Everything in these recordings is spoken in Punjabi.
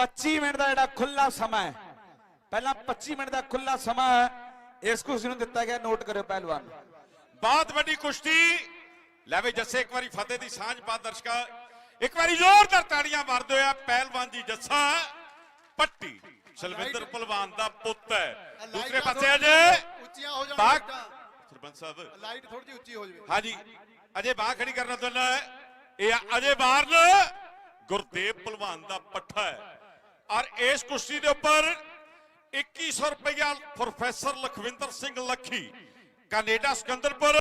25 ਮਿੰਟ ਦਾ ਜਿਹੜਾ ਖੁੱਲਾ ਸਮਾਂ ਹੈ ਪਹਿਲਾਂ 25 ਮਿੰਟ ਦਾ ਖੁੱਲਾ ਸਮਾਂ ਹੈ, ਇਸ ਕੁਰਸੀ ਨੂੰ ਦਿੱਤਾ ਗਿਆ ਨੋਟ ਕਰਿਓ ਪਹਿਲਵਾਨ। ਬਹੁਤ ਵੱਡੀ ਕੁਸ਼ਤੀ। ਲੈ ਵੀ ਜੱਸੇ ਇੱਕ ਵਾਰੀ ਫਤਿਹ ਦੀ ਸਾਂਝ ਪਾ ਦਰਸ਼ਕਾ। ਇੱਕ ਵਾਰੀ ਜ਼ੋਰਦਾਰ ਤਾੜੀਆਂ ਮਾਰਦੇ ਹੋਇਆ ਪਹਿਲਵਾਨ ਜੀ ਜੱਸਾ ਪੱਟੀ। ਸਲਵਿੰਦਰ ਪਹਿਲਵਾਨ ਦਾ ਪੁੱਤ ਹੈ। ਦੂਸਰੇ ਪਾਸੇ ਅਜੇ ਉੱਚੀਆਂ ਹੋ ਜਾਣ। ਸਰਪੰਚ ਸਾਹਿਬ। ਲਾਈਟ ਥੋੜੀ ਜਿਹੀ ਉੱਚੀ ਹੋ ਜਾਵੇ। ਹਾਂਜੀ। ਅਜੇ ਬਾਹ ਖੜੀ ਕਰਨਾ ਤੁਹਾਨੂੰ ਇਹ ਆ ਅਜੇ ਬਾਰਨ ਗੁਰਦੇਵ ਪਹਿਲਵਾਨ ਦਾ ਪੱਠਾ ਹੈ। ਔਰ ਇਸ ਕੁਸ਼ਤੀ ਦੇ ਉੱਪਰ 2100 ਰੁਪਇਆ ਪ੍ਰੋਫੈਸਰ ਲਖਵਿੰਦਰ ਸਿੰਘ ਲੱਖੀ ਕੈਨੇਡਾ ਸਿਕੰਦਰਪੁਰ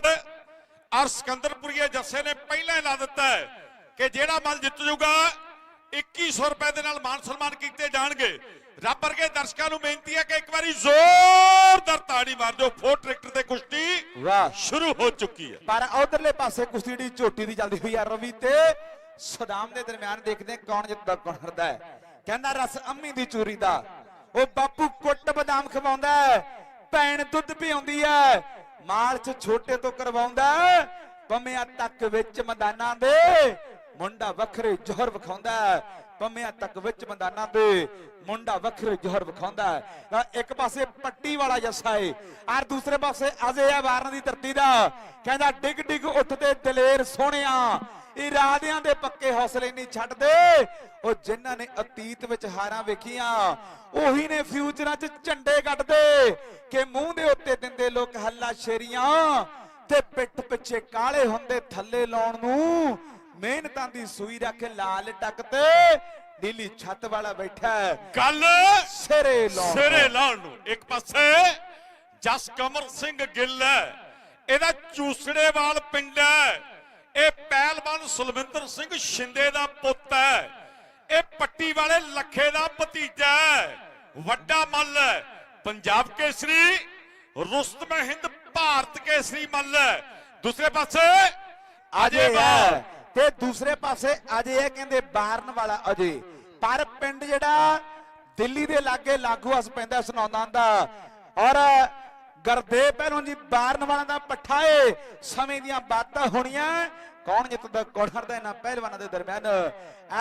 ਔਰ ਸਿਕੰਦਰਪੁਰੀਏ ਜੱਸੇ ਨੇ ਪਹਿਲਾਂ ਹੀ ਲਾ ਦਿੱਤਾ ਹੈ ਕਿ ਜਿਹੜਾ ਮਲ ਜਿੱਤ ਜਾਊਗਾ 2100 ਰੁਪਏ ਦੇ ਨਾਲ ਮਾਨ ਸਨਮਾਨ ਕੀਤੇ ਜਾਣਗੇ। ਰੱਬ ਵਰਗੇ ਦਰਸ਼ਕਾਂ ਨੂੰ ਬੇਨਤੀ ਹੈ ਕਿ ਇੱਕ ਵਾਰੀ ਜ਼ੋਰਦਾਰ ਤਾੜੀ ਮਾਰ ਦਿਓ ਫੋਰ ਟਰੈਕਟਰ ਤੇ ਕੁਸ਼ਤੀ ਸ਼ੁਰੂ ਹੋ ਚੁੱਕੀ ਹੈ। ਪਰ ਉਧਰਲੇ ਪਾਸੇ ਕੁਸ਼ਤੀ ਦੀ ਝੋਟੀ ਦੀ ਚੱਲਦੀ ਹੋਈ ਆ ਰਵੀ ਤੇ ਸਦਾਮ ਦੇ ਦਰਮਿਆਨ ਦੇਖਦੇ ਹਾਂ ਕੌਣ ਜਿੱਤਦਾ ਕੌਣ ਹਰਦਾ ਹੈ। ਕਹਿੰਦਾ ਰਸ ਅੰਮੀ ਦੀ ਚੂਰੀ ਦਾ। ਉਹ ਬਾਪੂ ਕੁੱਟ ਬਦਾਮ ਖਵਾਉਂਦਾ ਭੈਣ ਦੁੱਧ ਪਿਆਉਂਦੀ ਹੈ ਮਾਲ ਛੋਟੇ ਤੋਂ ਕਰਵਾਉਂਦਾ ਹੈ ਤੱਕ ਵਿੱਚ ਮੈਦਾਨਾਂ ਦੇ। ਮੁੰਡਾ ਵੱਖਰੇ ਜ਼ੋਹਰ ਵਿਖਾਉਂਦਾ ਹੈ ਤੱਕ ਵਿੱਚ ਮੈਦਾਨਾਂ ਦੇ। ਮੁੰਡਾ ਵੱਖਰੇ ਜ਼ੋਹਰ ਵਿਖਾਉਂਦਾ ਹੈ। ਇੱਕ ਪਾਸੇ ਪੱਟੀ ਵਾਲਾ ਜੱਸਾ ਏ ਔਰ ਦੂਸਰੇ ਪਾਸੇ ਅਜੇ ਆ ਵਾਰਨ ਦੀ ਧਰਤੀ ਦਾ। ਕਹਿੰਦਾ ਡਿਗ ਡਿਗ ਉੱਠਦੇ ਦਲੇਰ ਸੋਹਣਿਆ ਇਰਾਦਿਆਂ ਦੇ ਪੱਕੇ ਹੌਸਲੇ ਨਹੀਂ ਛੱਡਦੇ। ਉਹ ਜਿਨ੍ਹਾਂ ਨੇ ਅਤੀਤ ਵਿੱਚ ਹਾਰਾਂ ਵੇਖੀਆਂ ਉਹੀ ਨੇ ਫਿਊਚਰਾਂ 'ਚ ਝੰਡੇ ਕੱਢਦੇ। ਕਿ ਮੂੰਹ ਦੇ ਉੱਤੇ ਦਿੰਦੇ ਲੋਕ ਹੱਲਾ ਸ਼ੇਰੀਆਂ ਤੇ ਪਿੱਠ ਪਿੱਛੇ ਕਾਲੇ ਹੁੰਦੇ ਥੱਲੇ ਲਾਉਣ ਨੂੰ। ਮਿਹਨਤਾਂ ਦੀ ਸੂਈ ਰੱਖ ਲਾਲ ਟੱਕ ਤੇ ਨੀਲੀ ਛੱਤ ਵਾਲਾ ਬੈਠਾ ਗੱਲ ਸਿਰੇ ਲਾਉਣ ਸਿਰੇ ਲਾਉਣ ਨੂੰ। ਇੱਕ ਪਾਸੇ ਜਸ ਕਮਰ ਸਿੰਘ ਗਿੱਲ ਹੈ। ਇਹਦਾ ਚੂਸੜੇ ਵਾਲ ਪਿੰਡ ਹੈ। ਇਹ ਪਹਿਲਵਾਨ ਸੁਲਵਿੰਦਰ ਸਿੰਘ ਸ਼ਿੰਦੇ ਦਾ ਪੁੱਤ ਹੈ। ਇਹ ਪੱਟੀ ਵਾਲੇ ਲੱਖੇ ਦਾ ਭਤੀਜਾ ਹੈ। ਵੱਡਾ ਮੱਲ ਹੈ। ਪੰਜਾਬ ਕੇਸਰੀ ਰੁਸਤਮ ਹਿੰਦ ਭਾਰਤ ਕੇਸਰੀ ਮੱਲ ਹੈ। ਦੂਸਰੇ ਪਾਸੇ ਅਜੇ ਹੈ। ਤੇ ਦੂਸਰੇ ਪਾਸੇ ਅਜੇ ਹੈ ਕਹਿੰਦੇ ਬਾਰਨ ਵਾਲਾ ਅਜੇ। ਪਰ ਪਿੰਡ ਜਿਹੜਾ ਦਿੱਲੀ ਦੇ ਲਾਗੇ ਲਾਗੂਅਸ ਪੈਂਦਾ ਸੁਣਾਉਂਦਾ ਦਾ ਔਰ ਗਰਦੇ ਪਹਿਲੋਂ ਜੀ ਬਾਰਨ ਵਾਲਾ ਦਾ ਪੱਠਾ ਏ। ਸਮੇਂ ਦੀਆਂ ਬਾਤਾਂ ਹੋਣੀਆਂ। ਕੌਣ ਜਿੱਤਦਾ, ਕੌਣ ਹਰਦਾ ਇਹਨਾਂ ਪਹਿਲਵਾਨਾਂ ਦੇ ਦਰਮਿਆਨ?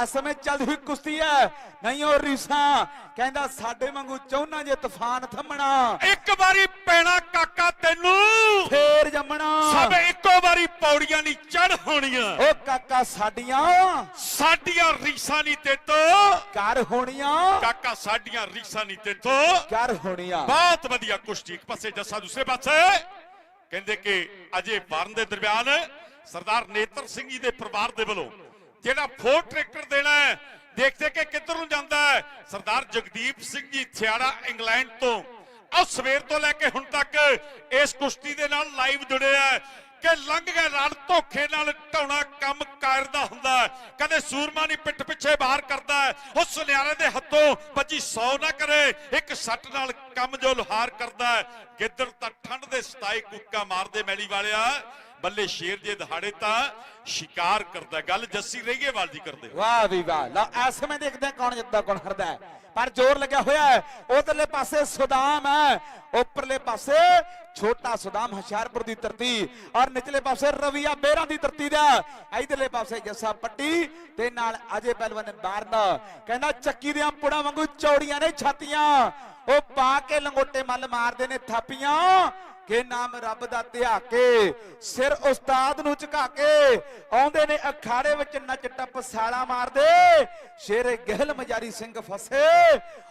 ਇਸ ਸਮੇਂ ਚੱਲਦੀ ਹੋਈ ਕੁਸ਼ਤੀ ਹੈ। ਨਹੀਂ, ਉਹ ਰੀਸਾਂ। ਕਹਿੰਦਾ, ਸਾਡੇ ਵਾਂਗੂ ਚਾਹੁੰਨਾ ਜੇ ਤੂਫਾਨ ਥੰਮਣਾ। ਇੱਕ ਵਾਰੀ ਪੈਣਾ ਕਾਕਾ ਤੈਨੂੰ ਫੇਰ ਜੰਮਣਾ ਸਭ ਇੱਕੋ ਵਾਰੀ ਪੌੜੀਆਂ ਨਹੀਂ ਚੜ ਹੋਣੀਆਂ। ਉਹ ਕਾਕਾ ਸਾਡੀਆਂ। ਸਾਡੀਆਂ ਰੀਸਾਂ ਨਹੀਂ ਤੇਤੋਂ ਘਰ ਹੋਣੀਆਂ। ਕਾਕਾ ਸਾਡੀਆਂ ਰੀਸਾਂ ਨਹੀਂ ਤੇਤੋਂ ਘਰ ਹੋਣੀਆਂ। ਬਹੁਤ ਵਧੀਆ ਕੁਸ਼ਤੀ ਇੱਕ ਪਾਸੇ ਜੱਸਾ ਦੂਸਰੇ ਪਾਸੇ। ਕਹਿੰਦੇ ਕਿ ਅਜੇ ਬਾਰਨ ਦੇ ਦਰਮਿਆਨ ਸਰਦਾਰ ਨੇਤਰ ਸਿੰਘ ਜੀ ਦੇ ਪਰਿਵਾਰ ਦੇ ਵੱਲੋਂ ਜਿਹੜਾ ਫੋਰ ਟਰੈਕਟਰ ਦੇਣਾ ਹੈ ਦੇਖਦੇ ਕਿ ਕਿੱਧਰ ਨੂੰ ਜਾਂਦਾ ਹੈ। ਸਰਦਾਰ ਜਗਦੀਪ ਸਿੰਘ ਜੀ ਥਿਆੜਾ ਇੰਗਲੈਂਡ ਤੋਂ। ਉਹ ਸਵੇਰ ਤੋਂ ਲੈ ਕੇ ਹੁਣ ਤੱਕ ਇਸ ਕੁਸ਼ਤੀ ਦੇ ਨਾਲ ਲਾਈਵ ਜੁੜੇ ਆ ਕਿ ਲੰਘ ਗਏ ਰਣ ਧੋਖੇ ਨਾਲ ਢਾਉਣਾ ਕੰਮ ਕਰਦਾ ਹੁੰਦਾ ਕਦੇ ਸੂਰਮਾ ਨਹੀਂ ਪਿੱਠ ਪਿੱਛੇ ਬਾਹਰ ਕਰਦਾ ਉਹ ਸੁਨਿਆਰੇ ਦੇ ਹੱਥੋਂ ਬੱਜੀ ਸੌ ਨਾ ਕਰੇ, ਇੱਕ ਸੱਟ ਨਾਲ ਕੰਮ ਜੋ ਲੋਹਾਰ ਕਰਦਾ ਹੈ। ਗਿੱਦੜ ਤਾਂ ਠੰਡ ਦੇ ਸਤਾਈ ਕੁੱਕਾ ਮਾਰਦੇ ਮੈਲੀ ਵਾਲਿਆ। ਬੱਲੇ ਸ਼ੇਰ ਜੇ ਦਹਾੜੇ ਤਾਂ ਸ਼ਿਕਾਰ ਕਰਦਾ ਗੱਲ ਜੱਸੀ ਰਹੀਏ ਵਾਲ ਜੀ ਕਰਦੇ ਵਾਹ ਵੀ ਵਾਹ। ਲਓ, ਇਸ ਸਮੇਂ ਦੇਖਦੇ ਹਾਂ ਕੌਣ ਜਿੱਤਦਾ, ਕੌਣ ਹਰਦਾ ਪਰ ਜ਼ੋਰ ਲੱਗਿਆ ਹੋਇਆ ਹੈ। ਉਧਰਲੇ ਪਾਸੇ ਸੁਦਾਮ ਹੈ। ਉੱਪਰਲੇ ਪਾਸੇ ਛੋਟਾ ਸੁਦਾਮ ਹਸ਼ਿਆਰਪੁਰ ਦੀ ਧਰਤੀ ਔਰ ਨਿਚਲੇ ਪਾਸੇ ਰਵੀਆ ਬੇਰਾਂ ਦੀ ਧਰਤੀ ਦਾ। ਇਧਰਲੇ ਪਾਸੇ ਜੱਸਾ ਪੱਟੀ ਤੇ ਨਾਲ ਅਜੇ ਪਹਿਲਵਾਨ ਬਾਰਨਾ। ਕਹਿੰਦਾ ਚੱਕੀ ਦੀਆਂ ਪੁੜਾਂ ਵਾਂਗੂ ਚੌੜੀਆਂ ਨੇ ਛਾਤੀਆਂ। ਉਹ ਪਾ ਕੇ ਲੰਗੋਟੇ ਮੱਲ ਮਾਰਦੇ ਨੇ ਥਾਪੀਆਂ। ਕਿ ਨਾਮ ਰੱਬ ਦਾ ਧਿਆ ਕੇ ਸਿਰ ਉਸਤਾਦ ਨੂੰ ਝੁਕਾ ਕੇ ਆਉਂਦੇ ਨੇ ਅਖਾੜੇ ਵਿੱਚ ਨੱਚ ਟੱਪ ਸਾਲਾ ਮਾਰਦੇ। ਸ਼ੇਰੇ ਗਹਿਲ ਮਜਾਰੀ ਸਿੰਘ ਫਸੇ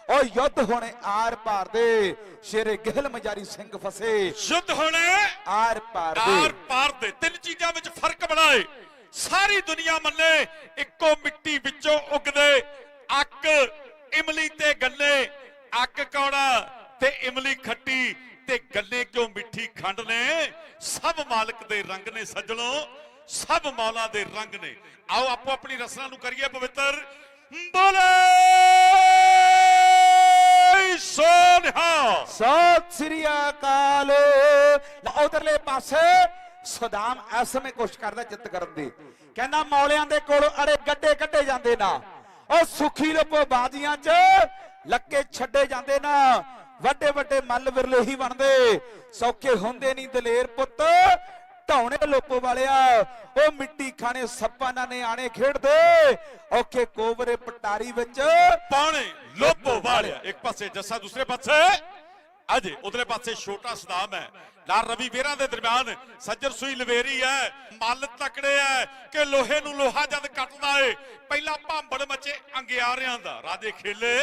ਉਹ ਯੁੱਧ ਹੋਣੇ ਆਰ ਪਾਰ ਦੇ। ਸ਼ੇਰੇ ਗਹਿਲ ਮਜਾਰੀ ਸਿੰਘ ਫਸੇ ਸ਼ੁੱਧ ਹੋਣਾ ਆਰ ਪਾਰ ਆਰ ਦੇ ਪਾਰ ਦੇ। ਤਿੰਨ ਚੀਜ਼ਾਂ ਵਿੱਚ ਫ਼ਰਕ ਬਣਾਏ। ਸਾਰੀ ਦੁਨੀਆ ਮੰਨੇ ਇੱਕੋ ਮਿੱਟੀ ਵਿੱਚੋਂ ਉਗਦੇ। ਅੱਕ ਇਮਲੀ ਤੇ ਗੰਨੇ ਅੱਕ ਕੌੜਾ ਤੇ ਇਮਲੀ ਖੱਟੀ। ਤੇ ਗੰਨੇ ਕਿਉਂ ਮਿੱਠੀ ਖੰਡ ਨੇ? ਸਭ ਮਾਲਕ ਦੇ ਰੰਗ ਨੇ ਸੱਜਣੋ, ਸਭ ਮੌਲਾ ਦੇ ਰੰਗ ਨੇ। ਆਓ ਆਪੋ ਆਪਣੀ ਰਸਨਾ ਨੂੰ ਕਰੀਏ ਪਵਿੱਤਰ। ਬੋਲੇ! ਸੋਨਹਾ! ਸਤਿ ਸ੍ਰੀ ਅਕਾਲ। ਉਧਰਲੇ ਪਾਸੇ ਸਦਾਮ ਇਸ ਸਮੇਂ ਕੋਸ਼ਿਸ਼ ਕਰਦਾ ਜਿੱਤ ਕਰਨ ਦੀ। ਕਹਿੰਦਾ, ਮੌਲਿਆਂ ਦੇ ਕੋਲ ਅੜੇ ਗੱਡੇ ਕੱਢੇ ਜਾਂਦੇ ਨਾ। ਉਹ ਸੁਖੀ ਲੋਪੋ ਬਾਜ਼ੀਆਂ 'ਚ ਲੱਕੇ ਛੱਡੇ ਜਾਂਦੇ ਨਾ। ਵੱਡੇ ਵੱਡੇ ਮੱਲ ਵਿਰਲੇ ਹੀ ਬਣਦੇ। ਸੌਖੇ ਹੁੰਦੇ ਨਹੀਂ ਦਲੇਰ ਪੁੱਤ। ਢਾਉਣੇ ਲੋਪੋ ਵਾਲਿਆ, ਉਹ ਮਿੱਟੀ ਖਾਣੇ ਸੱਪਾਂ ਨਾਲ ਨੇ ਖੇਡਦੇ। ਔਖੇ ਕੋਵਰੇ ਪਟਾਰੀ ਵਿੱਚ ਪਾਣੇ ਜਾਂਦੇ ਆ ਇੱਕ ਪਾਸੇ ਜੱਸਾ, ਦੂਸਰੇ ਪਾਸੇ ਅਜੇ ਉਧਰੇ ਪਾਸੇ ਛੋਟਾ ਸਦਾਮ ਹੈ। ਨਾਲ ਰਵੀ ਵੇਰਾਂ ਦੇ ਦਰਮਿਆਨ ਸੱਜਰ ਸੂਈ ਲਵੇਰੀ ਹੈ। ਮੱਲ ਤਕੜੇ ਹੈ ਕਿ ਲੋਹੇ ਨੂੰ ਲੋਹਾ ਜਦ ਕੱਟਦਾ ਏ। ਪਹਿਲਾਂ ਭਾਂਬੜ ਮਚੇ ਅੰਗਿਆਰਿਆਂ ਦਾ। ਰਾਜੇ ਖੇਲੇ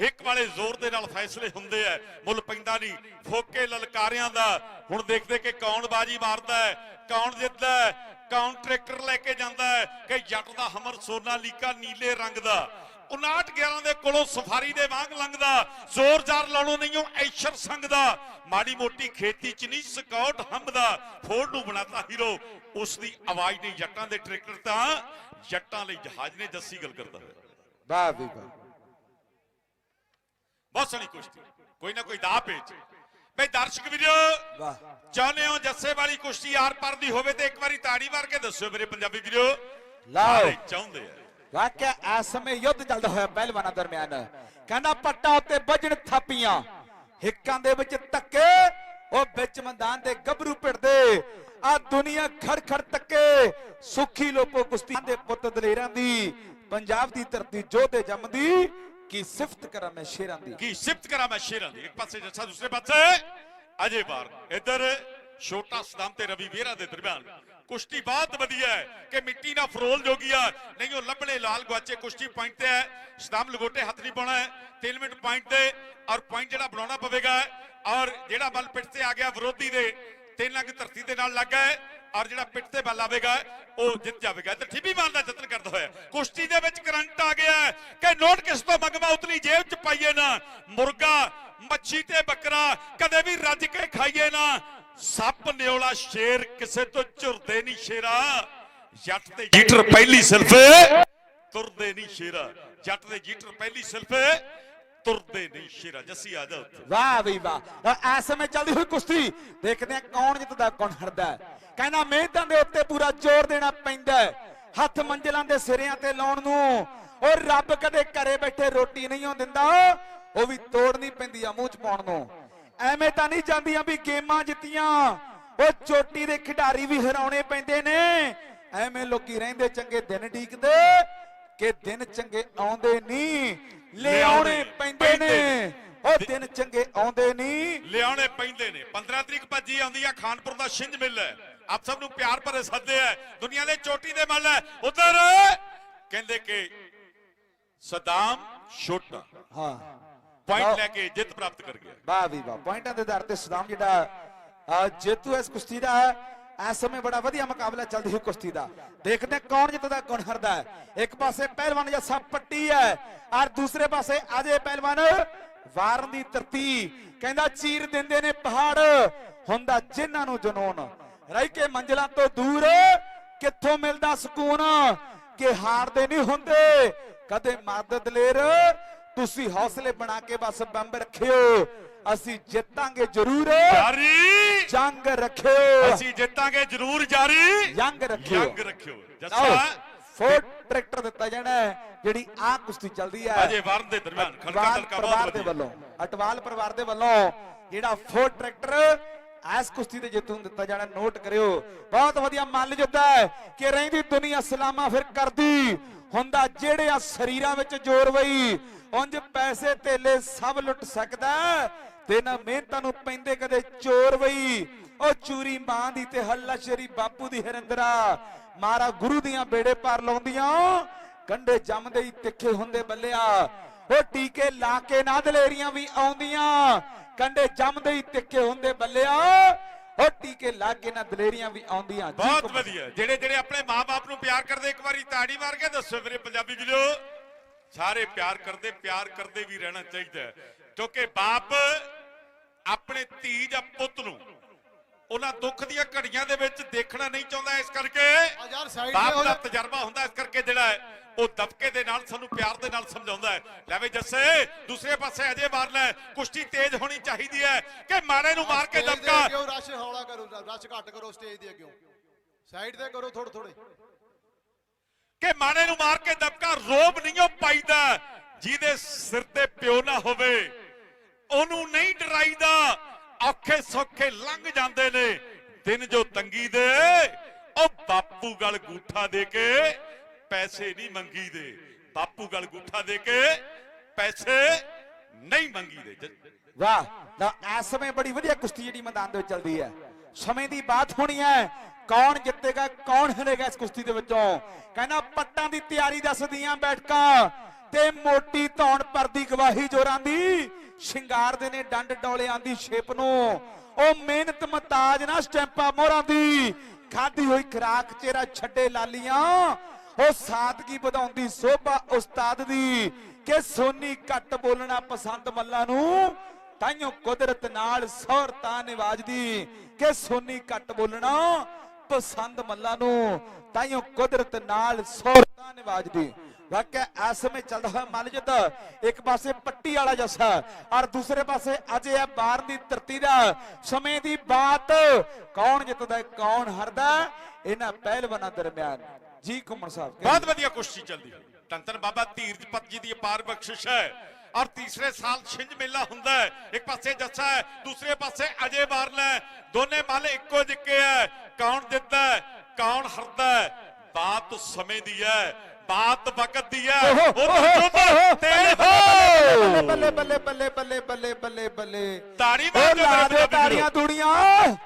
ਹਿੱਕ ਵਾਲੇ ਜ਼ੋਰ ਦੇ ਨਾਲ ਫੈਸਲੇ ਹੁੰਦੇ ਐ ਮੁੱਲ ਪੈਂਦਾ ਨਹੀਂ। ਫੋਕੇ ਲਲਕਾਰਿਆਂ ਦਾ। ਹੁਣ ਦੇਖਦੇ ਕਿ ਕੌਣ ਬਾਜੀ ਮਾਰਦਾ ਹੈ, ਕੌਣ ਜਿੱਤਦਾ ਹੈ, ਕੌਣ ਟਰੈਕਟਰ ਲੈ ਕੇ ਜਾਂਦਾ ਹੈ, ਕਿ ਜੱਟ ਦਾ ਹਮਰ ਸੋਨਾ ਲੀਕਾ ਨੀਲੇ ਰੰਗ ਦਾ। 59 11 ਦੇ ਕੋਲੋਂ ਸਫਾਰੀ ਦੇ ਵਾਂਗ ਲੰਘਦਾ, ਜ਼ੋਰ ਜ਼ਾਰ ਲਾਉਣੋਂ ਨਹੀਂ ਉਹ ਐਸ਼ਰ ਸੰਗਦਾ ਮਾੜੀ ਮੋਟੀ ਖੇਤੀ ਚ ਨਹੀਂ ਸਕਾਉਟ ਹੰਬਦਾ ਫੋੜ ਨੂੰ ਬਣਾਤਾ ਹੀਰੋ। ਉਸ ਦੀ ਆਵਾਜ਼ ਨਹੀਂ, ਜੱਟਾਂ ਦੇ ਟਰੈਕਟਰ ਤਾਂ ਜੱਟਾਂ ਲਈ ਜਹਾਜ਼ ਨੇ ਜੱਸੀ ਗੱਲ ਕਰਦਾ ਹੋਇਆ। ਵਾਹ ਵੀ ਵਾਹ। ਬਹੁਤ ਸੋਹਣੀ ਕੁਸ਼ਤੀ। ਕੋਈ ਨਾ ਕੋਈ ਦਾ ਪੇਚ ਬਈ ਦਰਸ਼ਕ ਵੀਰੋ ਵਾਹ। ਚਾਹੁੰਦੇ ਹੋ ਜੱਸੇ ਵਾਲੀ ਕੁਸ਼ਤੀ ਆਰ ਪਰ ਦੀ ਹੋਵੇ ਤੇ ਇੱਕ ਵਾਰੀ ਤਾੜੀ ਮਾਰ ਕੇ ਦੱਸਿਓ ਮੇਰੇ ਪੰਜਾਬੀ ਵੀਰੋ। ਲਾਓ। ਚਾਹੁੰਦੇ ਆ। ਵਾਕਿਆ ਇਸ ਸਮੇਂ ਯੁੱਧ ਚੱਲਦਾ ਹੋਇਆ ਪਹਿਲਵਾਨਾਂ ਦਰਮਿਆਨ। ਕਹਿੰਦਾ ਪੱਟਾ ਉੱਤੇ ਵੱਜਣ ਥਾਪੀਆਂ। ਹਿੱਕਾਂ ਦੇ ਵਿੱਚ ਧੱਕੇ ਉਹ ਵਿੱਚ ਮੈਦਾਨ ਦੇ ਗੱਭਰੂ ਪਿੜਦੇ ਆ ਦੁਨੀਆ ਖੜ ਖੜ ਤੱਕੇ ਸੁਖੀ ਲੋਪੋ ਕੁਸ਼ਤੀ ਦੇ ਪੁੱਤ ਦਲੇਰਾਂ ਦੀ ਪੰਜਾਬ ਦੀ ਧਰਤੀ ਜੋਧੇ ਜੰਮਦੀ। ਕੀ ਸਿਫਤ ਕਰਾਂ ਮੈਂ ਸ਼ੇਰਾਂ ਦੀ? ਕੀ ਸਿਫਤ ਕਰਾਂ ਮੈਂ ਸ਼ੇਰਾਂ ਦੀ? ਇੱਕ ਪਾਸੇ ਜੱਸਾ, ਦੂਸਰੇ ਪਾਸੇ ਅਜੇ ਬਾਰ ਇੱਧਰ ਛੋਟਾ ਸਦਮ ਤੇ ਰਵੀ ਵੇਰਾ ਦੇ ਦਰਮਿਆਨ। ਕੁਸ਼ਤੀ ਬਹੁਤ ਵਧੀਆ ਹੈ ਕਿ ਮਿੱਟੀ ਨਾਲ ਫਰੋਲ ਜੋਗੀ ਆ। ਨਹੀਂ, ਉਹ ਲੱਭਣੇ ਲਾਲ ਗਵਾਚੇ ਕੁਸ਼ਤੀ ਪੁਆਇੰਟ ਤੇ ਹੈ। ਸ਼ਦਾਮ ਲਗੋਟੇ ਹੱਥ ਨਹੀਂ ਪਾਉਣਾ ਹੈ। 3 ਮਿੰਟ ਪੁਆਇੰਟ ਤੇ ਔਰ ਪੁਆਇੰਟ ਜਿਹੜਾ ਬਣਾਉਣਾ ਪਵੇਗਾ ਔਰ ਜਿਹੜਾ ਬਲ ਪਿੱਠ ਤੇ ਆ ਗਿਆ ਵਿਰੋਧੀ ਦੇ, ਤਿੰਨ ਅੰਗ ਧਰਤੀ ਦੇ ਨਾਲ ਲੱਗਾ ਹੈ। ਔਰ ਜਿਹੜਾ ਪਿੱਠ ਤੇ ਬਲ ਆਵੇਗਾ ਉਹ ਜਿੱਤ ਜਾਵੇਗਾ। ਤੇ ਠੀਬੀ ਮਾਰਨ ਦਾ ਯਤਨ ਕਰਦਾ ਹੋਇਆ। ਕੁਸ਼ਤੀ ਦੇ ਵਿੱਚ ਕਰੰਟ ਆ ਗਿਆ ਕਿ ਨੋਟ ਕਿਸ ਤੋਂ ਮੰਗਵਾ ਉਤਨੀ ਜੇਬ ਚ ਪਾਈਏ ਨਾ। ਮੁਰਗਾ ਮੱਛੀ ਤੇ ਬੱਕਰਾ ਕਦੇ ਵੀ ਰੱਜ ਕੇ ਖਾਈਏ ਨਾ। ਸੱਪ ਨਿਓਲਾ ਸ਼ੇਰ ਕਿਸੇ ਤੋਂ ਝੁਰਦੇ ਨਹੀਂ ਸ਼ੇਰਾ। ਜੱਟ ਤੇ ਜੀਟਰ ਪਹਿਲੀ ਸਿਲਫ। ਤੁਰਦੇ ਨਹੀਂ ਸ਼ੇਰਾ। ਜੱਟ ਦੇ ਜੀਟਰ ਪਹਿਲੀ ਸਿਲਫ। ਤੁਰਦੇ ਨਹੀਂ ਸ਼ੇਰਾ ਜੱਸੀ ਆ ਜਾ ਉੱਥੇ ਵਾਹ ਵੀ ਵਾਹ। ਇਸ ਸਮੇਂ ਚੱਲਦੀ ਹੋਈ ਕੁਸ਼ਤੀ। ਦੇਖਦੇ ਆ ਕੌਣ ਜਿੱਤਦਾ, ਕੌਣ ਹਰਦਾ ਕਹਿੰਦਾ ਮਿਹਨਤਾਂ ਦੇ ਉੱਤੇ ਪੂਰਾ ਜ਼ੋਰ ਦੇਣਾ ਪੈਂਦਾ ਹੱਥ ਮੰਜ਼ਲਾਂ ਦੇ ਸਿਰਿਆਂ ਤੇ ਲਾਉਣ ਨੂੰ। ਉਹ ਰੱਬ ਕਦੇ ਘਰੇ ਬੈਠੇ ਰੋਟੀ ਨਹੀਂ ਓ ਦਿੰਦਾ। ਉਹ ਵੀ ਤੋੜਨੀ ਪੈਂਦੀ ਆ ਮੂੰਹ ਚ ਪਾਉਣ ਨੂੰ। ਐਵੇਂ ਤਾਂ ਨਹੀਂ ਜਾਂਦੀਆਂ ਵੀ ਗੇਮਾਂ ਜਿੱਤੀਆਂ। ਉਹ ਚੋਟੀ ਦੇ ਖਿਡਾਰੀ ਵੀ ਹਰਾਉਣੇ ਪੈਂਦੇ ਨੇ। ਐਵੇਂ ਲੋਕੀ ਰਹਿੰਦੇ ਚੰਗੇ ਦਿਨ ਢੀਕਦੇ ਕਿ ਦਿਨ ਚੰਗੇ ਆਉਂਦੇ ਨਹੀਂ ਲਿਆਉਣੇ ਪੈਂਦੇ ਨੇ। ਉਹ ਦਿਨ ਚੰਗੇ ਆਉਂਦੇ ਨਹੀਂ ਲਿਆਉਣੇ ਪੈਂਦੇ ਨੇ। 15 ਤਰੀਕ ਭੱਜੀ ਆਉਂਦੀ ਆ ਖਾਨਪੁਰ ਦਾ ਛਿੰਝ ਮਿਲ ਹੈ। ਆਪ ਸਭ ਨੂੰ ਪਿਆਰ ਭਰੇ ਸੱਦੇ ਹੈ। ਦੁਨੀਆ ਦੇ ਚੋਟੀ ਦੇ ਮੱਲ ਹੈ। ਉਧਰ ਕਹਿੰਦੇ ਕਿ ਸਦਾਮ ਛੋਟਾ। ਹਾਂ। ਪੁਆਇੰਟ ਲੈ ਕੇ ਜਿੱਤ ਪ੍ਰਾਪਤ ਕਰ ਗਿਆ। ਵਾਹ ਵੀ ਵਾਹ। ਪੁਆਇੰਟਾਂ ਦੇ ਆਧਾਰ ਤੇ ਸਦਾਮ ਜਿਹੜਾ ਜੇਤੂ ਇਸ ਕੁਸ਼ਤੀ ਦਾ। ਹੈ ਇਸ ਸਮੇਂ ਬੜਾ ਵਧੀਆ ਮੁਕਾਬਲਾ ਚੱਲਦੀ ਹੋਈ ਕੁਸ਼ਤੀ ਦਾ। ਦੇਖਦੇ ਹਾਂ ਕੌਣ ਜਿੱਤਦਾ, ਕੌਣ ਹਾਰਦਾ ਹੈ। ਇੱਕ ਪਾਸੇ ਪਹਿਲਵਾਨ ਜੱਸਾ ਪੱਟੀ ਹੈ ਔਰ ਦੂਸਰੇ ਪਾਸੇ ਅਜੇ ਪਹਿਲਵਾਨ ਵਾਰਨ ਦੀ ਧਰਤੀ। ਕਹਿੰਦਾ ਚੀਰ ਦਿੰਦੇ ਨੇ ਪਹਾੜ। ਹੁੰਦਾ ਜਿਨ੍ਹਾਂ ਨੂੰ ਜਨੂਨ। ਰਹਿ ਕੇ ਮੰਜ਼ਲਾਂ ਤੋਂ ਦੂਰ ਕਿੱਥੋਂ ਮਿਲਦਾ ਸਕੂਨ? ਕਿ ਹਾਰਦੇ ਨਹੀਂ ਹੁੰਦੇ। ਕਦੇ ਮਦਦ ਦਲੇਰ, ਤੁਸੀਂ ਹੌਸਲੇ ਬਣਾ ਕੇ ਬਸ ਬੰਬ ਰੱਖਿਓ। ਅਸੀਂ ਜਿੱਤਾਂਗੇ ਜ਼ਰੂਰ। ਜਾਰੀ। ਜੰਗ ਰੱਖਿਓ। ਅਸੀਂ ਜਿੱਤਾਂਗੇ ਜ਼ਰੂਰ ਜਾਰੀ। ਜੰਗ ਰੱਖਿਓ। ਜੰਗ ਰੱਖਿਓ। ਜੱਸਾ। ਫੋਰਟ ਟਰੈਕਟਰ ਦਿੱਤਾ ਜਾਣਾ ਜਿਹੜੀ ਆ ਕੁਸ਼ਤੀ ਚੱਲਦੀ ਹੈ। ਅਜੇ ਵਰਨ ਦੇ ਦਰਮਿਆਨ ਖੜਕਾ ਤਲਕਾ ਪਰਿਵਾਰ ਦੇ ਵੱਲੋਂ ਅਟਵਾਲ ਪਰਿਵਾਰ ਦੇ ਵੱਲੋਂ ਜਿਹੜਾ ਫੋਰਟ ਟਰੈਕਟਰ ਐਸ ਕੁਸ਼ਤੀ ਦੇ ਜੇਤੂ ਨੂੰ ਦਿੱਤਾ ਜਾਣਾ ਨੋਟ ਕਰਿਓ। ਬਹੁਤ ਵਧੀਆ ਮੱਲ ਹੈ ਕਿ ਰਹਿੰਦੀ ਦੁਨੀਆ ਸਲਾਮਾ ਫਿਰ ਕਰਦੀ। ਹੁੰਦਾ ਜਿਹੜੇ ਆ ਸਰੀਰਾਂ ਵਿੱਚ ਜੋਰ ਵਈ ਉਂਝ ਪੈਸੇ ਧੇਲੇ ਸਭ ਲੁੱਟ ਸਕਦਾ ਤੇ ਨਾ ਮਿਹਨਤਾਂ ਨੂੰ ਪੈਂਦੇ ਕਦੇ ਚੋਰ ਵਈ ਉਹ ਚੂਰੀ ਮਾਂ ਦੀ ਤੇ ਹੱਲਾ ਸ਼ੇਰੀ ਬਾਪੂ ਦੀ ਹਰਿੰਦਰਾ। ਮਾਰਾ ਗੁਰੂ ਦੀਆਂ ਬੇੜੇ ਪਾਰ ਲਾਉਂਦੀਆਂ। ਕੰਡੇ ਜੰਮਦੇ ਹੀ ਤਿੱਖੇ ਹੁੰਦੇ ਬੱਲਿਆ। ਉਹ ਟੀਕੇ ਲਾ ਕੇ ਨਾ ਦਲੇਰੀਆਂ ਵੀ ਆਉਂਦੀਆਂ। ਕੰਡੇ ਜੰਮਦੇ ਹੀ ਤਿੱਖੇ ਹੁੰਦੇ ਬੱਲਿਆ। ਉਹ ਟੀਕੇ ਲਾ ਕੇ ਨਾ ਦਲੇਰੀਆਂ ਵੀ ਆਉਂਦੀਆਂ। ਬਹੁਤ ਵਧੀਆ। ਜਿਹੜੇ ਜਿਹੜੇ ਆਪਣੇ ਮਾਪੇ ਨੂੰ ਪਿਆਰ ਕਰਦੇ ਇੱਕ ਵਾਰੀ ਤਾੜੀ ਮਾਰ ਕੇ ਦੱਸੋ ਮੇਰੇ ਪੰਜਾਬੀ ਵੀਰੋ। ਸਾਰੇ ਪਿਆਰ ਕਰਦੇ ਪਿਆਰ ਕਰਦੇ ਵੀ ਰਹਿਣਾ ਚਾਹੀਦਾ ਕਿਉਂਕਿ ਬਾਪ ਆਪਣੇ ਧੀ ਜਾਂ ਪੁੱਤ ਨੂੰ। ਉਹਨਾਂ ਦੁੱਖ ਦੀਆਂ ਘੜੀਆਂ ਦੇ ਵਿੱਚ ਦੇਖਣਾ ਨਹੀਂ ਚਾਹੁੰਦਾ ਇਸ ਕਰਕੇ। ਬਾਪ ਦਾ ਤਜਰਬਾ ਹੁੰਦਾ ਇਸ ਕਰਕੇ ਜਿਹੜਾ ਹੈ ਉਹ ਦਬਕੇ ਦੇ ਨਾਲ ਸਾਨੂੰ ਪਿਆਰ ਦੇ ਨਾਲ ਸਮਝਾਉਂਦਾ ਹੈ। ਲੈ ਵੇ ਜੱਸੇ ਦੂਸਰੇ ਪਾਸੇ ਅਜੇ ਮਾਰਨਾ ਹੈ ਕੁਸ਼ਤੀ ਤੇਜ਼ ਹੋਣੀ ਚਾਹੀਦੀ ਹੈ ਕਿ ਮਾਰੇ ਨੂੰ ਮਾਰ ਕੇ ਦਬਕਾ। ਅੱਗਿਓਂ ਰਸ਼ ਹੌਲਾ ਕਰੋ ਰਸ਼ ਘੱਟ ਕਰੋ ਸਟੇਜ ਦੇ ਅੱਗੇ। ਸਾਈਡ ਤੇ ਕਰੋ ਥੋੜੇ ਥੋੜੇ ਕਿ ਮਾਣੇ ਨੂੰ ਮਾਰ ਕੇ ਦਬਕਾ ਰੋਬ ਨਹੀਂ ਉਹ ਪਾਈਦਾ। ਜਿਹਦੇ ਸਿਰ ਤੇ ਪਿਓ ਨਾ ਹੋਵੇ। ਉਹਨੂੰ ਨਹੀਂ ਡਰਾਈਦਾ। ਔਖੇ ਸੌਖੇ ਲੰਘ ਜਾਂਦੇ ਨੇ। ਦਿਨ ਜੋ ਤੰਗੀ ਦੇ, ਉਹ ਬਾਪੂ ਗਲ ਗੂਠਾ ਦੇ ਕੇ ਪੈਸੇ ਨਹੀਂ ਮੰਗੀ ਦੇ ਬਾਪੂ ਗਲ ਗੂਠਾ ਦੇ ਕੇ ਪੈਸੇ ਨਹੀਂ ਮੰਗੀ ਦੇ ਵਾਹ ਤਾਂ ਇਸ ਸਮੇਂ ਬੜੀ ਵਧੀਆ ਕੁਸ਼ਤੀ ਜਿਹੜੀ ਮੈਦਾਨ ਦੇ ਵਿੱਚ ਚੱਲਦੀ ਹੈ। ਸਮੇਂ ਦੀ ਬਾਤ ਹੋਣੀ ਹੈ, ਕੌਣ ਜਿੱਤੇਗਾ, ਕੌਣ ਹਾਰੇਗਾ ਇਸ ਕੁਸ਼ਤੀ ਦੇ ਵਿੱਚੋਂ? ਕਹਿੰਦਾ, ਪੱਟਾਂ ਦੀ ਤਿਆਰੀ ਦੱਸਦੀਆਂ ਬੈਠਕਾਂ। ਤੇ ਮੋਟੀ ਧੌਣ ਪਰਦੀ ਗਵਾਹੀ ਜੋਰਾਂ ਦੀ। ਸ਼ਿੰਗਾਰਦੇ ਨੇ ਡੰਡ ਡੋਲਿਆਂ ਦੀ ਸ਼ੇਪ ਨੂੰ। ਉਹ ਮਿਹਨਤ ਮਤਾਜ ਨਾ ਸਟੈਂਪਾਂ ਮੋਹਰਾਂ ਦੀ। ਖਾਦੀ ਹੋਈ ਖਰਾਕ, ਚਿਹਰਾ ਛੱਡੇ ਲਾਲੀਆਂ। ਉਹ ਸਾਦਗੀ ਵਧਾਉਂਦੀ, ਸੋਭਾ ਉਸਤਾਦ ਦੀ। ਕਿ ਸੋਨੀ ਘੱਟ ਬੋਲਣਾ ਪਸੰਦ ਮੱਲਾ ਨੂੰ ਤਾਈਓ ਕੁਦਰਤ ਨਾਲ ਸੌਰਤਾ ਨਿਵਾਜਦੀ। ਕਿ ਸੋਨੀ ਘੱਟ ਬੋਲਣਾ ਪਸੰਦ ਮੱਲਾ ਨੂੰ ਤਾਈਓ ਕੁਦਰਤ ਨਾਲ ਸੌਰਤਾ ਨਿਵਾਜਦੀ। ਵਾਕਿਆ ਇਸ ਸਮੇਂ ਚੱਲਦਾ ਹੋਇਆ ਮਲਜਿਤ ਇੱਕ ਪਾਸੇ ਪੱਟੀ ਵਾਲਾ ਜੱਸਾ ਔਰ ਦੂਸਰੇ ਪਾਸੇ ਅਜੇ ਹੈ ਬਾਹਰ ਦੀ ਧਰਤੀ ਦਾ। ਸਮੇਂ ਦੀ ਬਾਤ। ਕੌਣ ਜਿੱਤਦਾ ਕੌਣ ਹਾਰਦਾ ਇਹਨਾਂ ਪਹਿਲਵਾਨਾਂ ਦਰਮਿਆਨ। ਜੀ ਘੁੰਮਣ ਸਾਹਿਬ ਬਹੁਤ ਵਧੀਆ ਕੁਸ਼ਤੀ ਚੱਲਦੀ ਹੈ। ਤੰਤਨ ਬਾਬਾ ਧੀਰਜ ਪਤ ਜੀ ਦੀ ਅਪਾਰ ਬਖਸ਼ਿਸ਼ ਹੈ। ਔਰ ਤੀਸਰੇ ਸਾਲ ਛਿੰਝ ਮੇਲਾ ਹੁੰਦਾ ਹੈ। ਇੱਕ ਪਾਸੇ ਜੱਸਾ ਹੈ, ਦੂਸਰੇ ਪਾਸੇ ਅਜੇ ਬਾਰਲਾ ਹੈ। ਦੋਨੇ ਮੱਲ ਇੱਕੋ ਜਿੱਕੇ ਹੈ। ਕੌਣ ਜਿੱਤਦਾ ਹੈ, ਕੌਣ ਹਰਦਾ ਬਾਤ ਸਮੇਂ ਦੀ ਹੈ। ਬਾਤ ਵਕਤ ਦੀ ਹੈ ਉਹ ਤੇਰੇ ਬੱਲੇ ਬੱਲੇ ਬੱਲੇ ਬੱਲੇ ਬੱਲੇ ਬੱਲੇ ਬੱਲੇ ਬੱਲੇ ਤਾੜੀ ਮਾਰ ਲਾ ਪੰਜਾਬੀ ਤਾੜੀਆਂ। ਤੂੜੀਆਂ।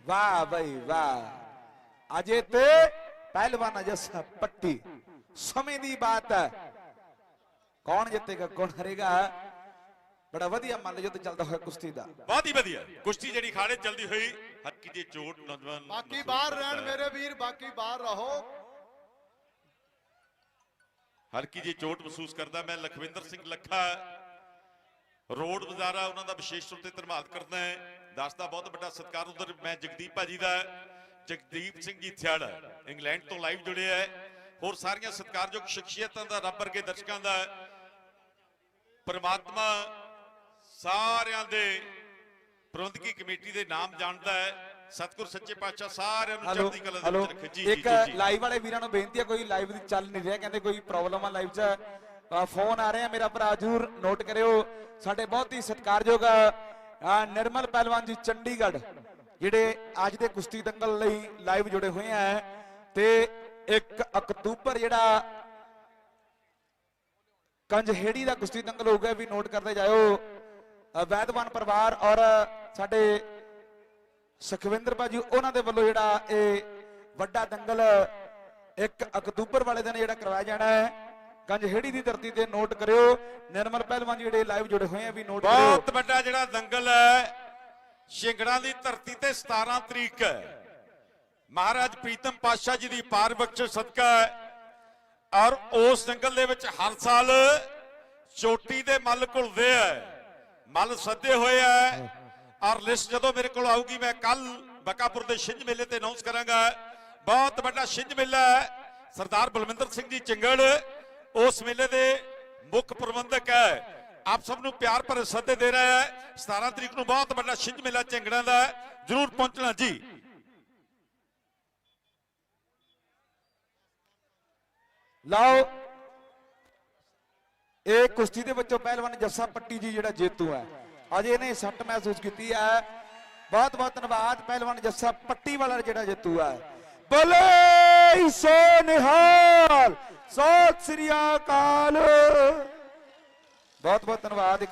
ਵਾਹ ਬਈ ਵਾਹ। ਅਜੇ ਤੇ ਪਹਿਲਵਾਨ ਜੱਸਾ ਪੱਟੀ। ਸਮੇਂ ਦੀ ਬਾਤ ਹੈ ਕੌਣ ਜਿੱਤੇਗਾ ਕੌਣ ਹਾਰੇਗਾ? ਬੜਾ ਵਧੀਆ ਮੱਲ ਯੁੱਧ ਚੱਲਦਾ ਹੋਇਆ ਕੁਸ਼ਤੀ ਦਾ। ਬਹੁਤ ਹੀ ਵਧੀਆ। ਕੁਸ਼ਤੀ ਜਿਹੜੀ ਖਾੜੇ ਚੱਲਦੀ ਹੋਈ ਹੱਕੀ ਦੀ ਚੋਟ ਨੌਜਵਾਨ ਬਾਕੀ ਬਾਹਰ ਰਹਿਣ। ਮੇਰੇ ਵੀਰ ਬਾਕੀ ਬਾਹਰ ਰਹੋ। ਹਰ ਕੀ ਜੇ ਚੋਟ ਮਹਿਸੂਸ ਕਰਦਾ, ਮੈਂ ਲਖਵਿੰਦਰ ਸਿੰਘ ਲੱਖਾ, ਰੋਡ ਬਾਜ਼ਾਰਾ ਉਹਨਾਂ ਦਾ ਵਿਸ਼ੇਸ਼ ਤੌਰ ਤੇ ਧੰਨਵਾਦ ਕਰਦਾ ਹੈ। ਦੱਸਦਾ ਬਹੁਤ ਵੱਡਾ ਸਤਿਕਾਰ ਉਧਰ ਮੈਂ ਜਗਦੀਪ ਭਾਜੀ ਦਾ, ਜਗਦੀਪ ਸਿੰਘ ਜੀ ਥਿਆੜਾ, ਇੰਗਲੈਂਡ ਤੋਂ ਲਾਈਵ ਜੁੜਿਆ ਹੈ ਹੋਰ ਸਾਰੀਆਂ ਸਤਿਕਾਰਯੋਗ ਸ਼ਖਸੀਅਤਾਂ ਦਾ, ਰੱਬ ਵਰਗੇ ਦਰਸ਼ਕਾਂ ਦਾ, ਪਰਮਾਤਮਾ ਸਾਰਿਆਂ ਦੇ ਪ੍ਰਬੰਧਕੀ ਕਮੇਟੀ ਦੇ ਨਾਮ ਜਾਣਦਾ ਹੈ। ਸਤਿਗੁਰ ਸੱਚੇ ਪਾਤਸ਼ਾਹ ਸਾਰਿਆਂ ਨੂੰ ਚੜ੍ਹਦੀ ਕਲਾ ਦੇ ਵਿੱਚ ਰੱਖੇ ਜੀ ਜੀ ਇੱਕ ਲਾਈਵ ਵਾਲੇ ਵੀਰਾਂ ਨੂੰ ਬੇਨਤੀ ਹੈ ਕੋਈ ਲਾਈਵ ਦੀ ਚੱਲ ਨਹੀਂ ਰਿਹਾ ਕਹਿੰਦੇ ਕੋਈ ਪ੍ਰੋਬਲਮ ਆ ਲਾਈਵ 'ਚ। ਫੋਨ ਆ ਰਿਹਾ ਮੇਰਾ ਭਰਾ ਜਰੂਰ ਨੋਟ ਕਰਿਓ। ਸਾਡੇ ਬਹੁਤ ਹੀ ਸਤਿਕਾਰਯੋਗ ਨਿਰਮਲ ਪਹਿਲਵਾਨ ਜੀ ਚੰਡੀਗੜ੍ਹ ਜਿਹੜੇ ਅੱਜ ਦੇ ਕੁਸ਼ਤੀ ਦੰਗਲ ਲਈ ਲਾਈਵ ਜੁੜੇ ਹੋਏ ਆ। ਤੇ 1 ਅਕਤੂਬਰ ਜਿਹੜਾ ਕੰਜਹੇੜੀ ਦਾ ਕੁਸ਼ਤੀ ਦੰਗਲ ਹੋਊਗਾ ਵੀ ਨੋਟ ਕਰਦੇ ਜਾਇਓ। ਵੈਦਵਾਨ ਪਰਿਵਾਰ ਔਰ ਸਾਡੇ ਸੁਖਵਿੰਦਰ ਭਾਜੀ, ਉਹਨਾਂ ਦੇ ਵੱਲੋਂ ਜਿਹੜਾ ਇਹ ਵੱਡਾ ਦੰਗਲ 1 ਅਕਤੂਬਰ ਵਾਲੇ ਦਿਨ ਜਿਹੜਾ ਕਰਵਾਇਆ ਜਾਣਾ ਹੈ। ਗੰਜਹੇੜੀ ਦੀ ਧਰਤੀ ਤੇ ਨੋਟ ਕਰਿਓ। ਨਿਰਮਲ ਪਹਿਲਵਾਨ ਜਿਹੜੇ ਲਾਈਵ ਜੁੜੇ ਹੋਏ ਆ, ਵੀ ਨੋਟ ਕਰਿਓ। ਬਹੁਤ ਵੱਡਾ ਜਿਹੜਾ ਦੰਗਲ ਹੈ, ਸ਼ਿੰਗੜਾਂ ਦੀ ਧਰਤੀ ਤੇ 17 ਤਰੀਕ ਹੈ। ਮਹਾਰਾਜ ਪ੍ਰੀਤਮ ਪਾਤਸ਼ਾਹ ਜੀ ਦੀ ਪਾਰ ਬਖਸ਼ ਸਦਕਾ ਹੈ। ਔਰ ਉਸ ਦੰਗਲ ਦੇ ਵਿੱਚ ਹਰ ਸਾਲ ਚੋਟੀ ਦੇ ਮੱਲ ਘੁਲਦੇ ਆ ਮੱਲ ਸੱਦੇ ਹੋਏ ਆ ਔਰ ਲਿਸਟ ਜਦੋਂ ਮੇਰੇ ਕੋਲ ਆਊਗੀ, ਮੈਂ ਕੱਲ ਬਕਾਪੁਰ ਦੇ ਛਿੰਝ ਮੇਲੇ ਤੇ ਅਨਾਉਂਸ ਕਰਾਂਗਾ। ਬਹੁਤ ਵੱਡਾ ਛਿੰਝ ਮੇਲਾ ਹੈ। ਸਰਦਾਰ ਬਲਵਿੰਦਰ ਸਿੰਘ ਜੀ ਚਿੰਗੜ, ਉਸ ਮੇਲੇ ਦੇ ਮੁੱਖ ਪ੍ਰਬੰਧਕ ਹੈ। ਆਪ ਸਭ ਨੂੰ ਪਿਆਰ ਭਰੇ ਸੱਦੇ ਦੇ ਰਿਹਾ ਹੈ। 17 ਤਰੀਕ ਨੂੰ ਬਹੁਤ ਵੱਡਾ ਛਿੰਝ ਮੇਲਾ ਚਿੰਗੜਾਂ ਦਾ ਜ਼ਰੂਰ ਪਹੁੰਚਣਾ ਜੀ। ਲਓ। ਇਹ ਕੁਸ਼ਤੀ ਦੇ ਵਿੱਚੋਂ ਪਹਿਲਵਾਨ ਜੱਸਾ ਪੱਟੀ ਜੀ ਜਿਹੜਾ ਜੇਤੂ ਹੈ। ਅੱਜ ਇਹਨੇ ਸੱਟ ਮਹਿਸੂਸ ਕੀਤੀ ਹੈ। ਬਹੁਤ ਬਹੁਤ ਧੰਨਵਾਦ ਪਹਿਲਵਾਨ ਜੱਸਾ ਪੱਟੀ ਵਾਲਾ ਜਿਹੜਾ ਜੇਤੂ ਹੈ। ਬੋਲੇ ਸੋ ਨਿਹਾਲ, ਸਤਿ ਸ੍ਰੀ ਅਕਾਲ। ਬਹੁਤ ਬਹੁਤ ਧੰਨਵਾਦ